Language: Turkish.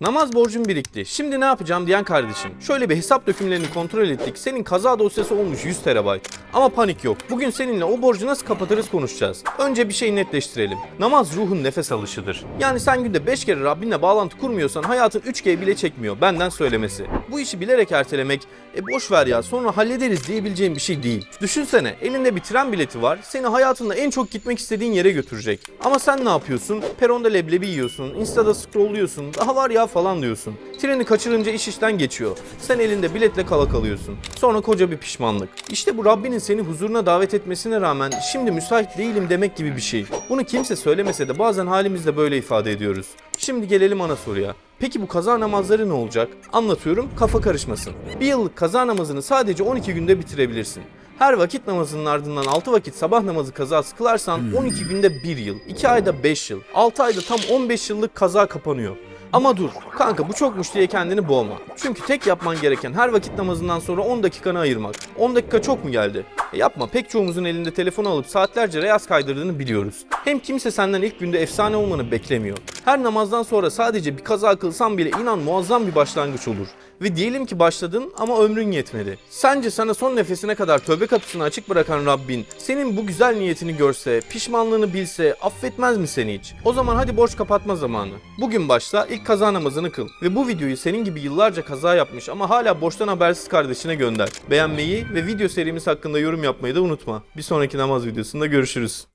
Namaz borcum birikti. Şimdi ne yapacağım diyen kardeşim. Şöyle bir hesap dökümlerini kontrol ettik. Senin kaza dosyası olmuş 100 terabayt. Ama panik yok. Bugün seninle o borcu nasıl kapatırız konuşacağız. Önce bir şey netleştirelim. Namaz ruhun nefes alışıdır. Yani sen günde 5 kere Rabbinle bağlantı kurmuyorsan hayatın 3G bile çekmiyor. Benden söylemesi. Bu işi bilerek ertelemek, e boş ver ya sonra hallederiz diyebileceğim bir şey değil. Düşünsene elinde bir tren bileti var. Seni hayatında en çok gitmek istediğin yere götürecek. Ama sen ne yapıyorsun? Peronda leblebi yiyorsun, Insta'da scrollluyorsun, daha var ya falan diyorsun. Treni kaçırınca iş işten geçiyor. Sen elinde biletle kala kalıyorsun. Sonra koca bir pişmanlık. İşte bu Rabbinin seni huzuruna davet etmesine rağmen şimdi müsait değilim demek gibi bir şey. Bunu kimse söylemese de bazen halimizde böyle ifade ediyoruz. Şimdi gelelim ana soruya. Peki bu kaza namazları ne olacak? Anlatıyorum kafa karışmasın. Bir yıllık kaza namazını sadece 12 günde bitirebilirsin. Her vakit namazının ardından 6 vakit sabah namazı kazası kılarsan 12 günde 1 yıl, 2 ayda 5 yıl, 6 ayda tam 15 yıllık kaza kapanıyor. Ama dur kanka bu çokmuş diye kendini boğma. Çünkü tek yapman gereken her vakit namazından sonra 10 dakikanı ayırmak. 10 dakika çok mu geldi? Yapma pek çoğumuzun elinde telefonu alıp saatlerce reyaz kaydırdığını biliyoruz. Hem kimse senden ilk günde efsane olmanı beklemiyor. Her namazdan sonra sadece bir kaza kılsan bile inan muazzam bir başlangıç olur. Ve diyelim ki başladın ama ömrün yetmedi. Sence sana son nefesine kadar tövbe kapısını açık bırakan Rabbin senin bu güzel niyetini görse, pişmanlığını bilse affetmez mi seni hiç? O zaman hadi borç kapatma zamanı. Bugün başla ilk kaza namazını kıl. Ve bu videoyu senin gibi yıllarca kaza yapmış ama hala borçtan habersiz kardeşine gönder. Beğenmeyi ve video serimiz hakkında yorum yapmayı da unutma. Bir sonraki namaz videosunda görüşürüz.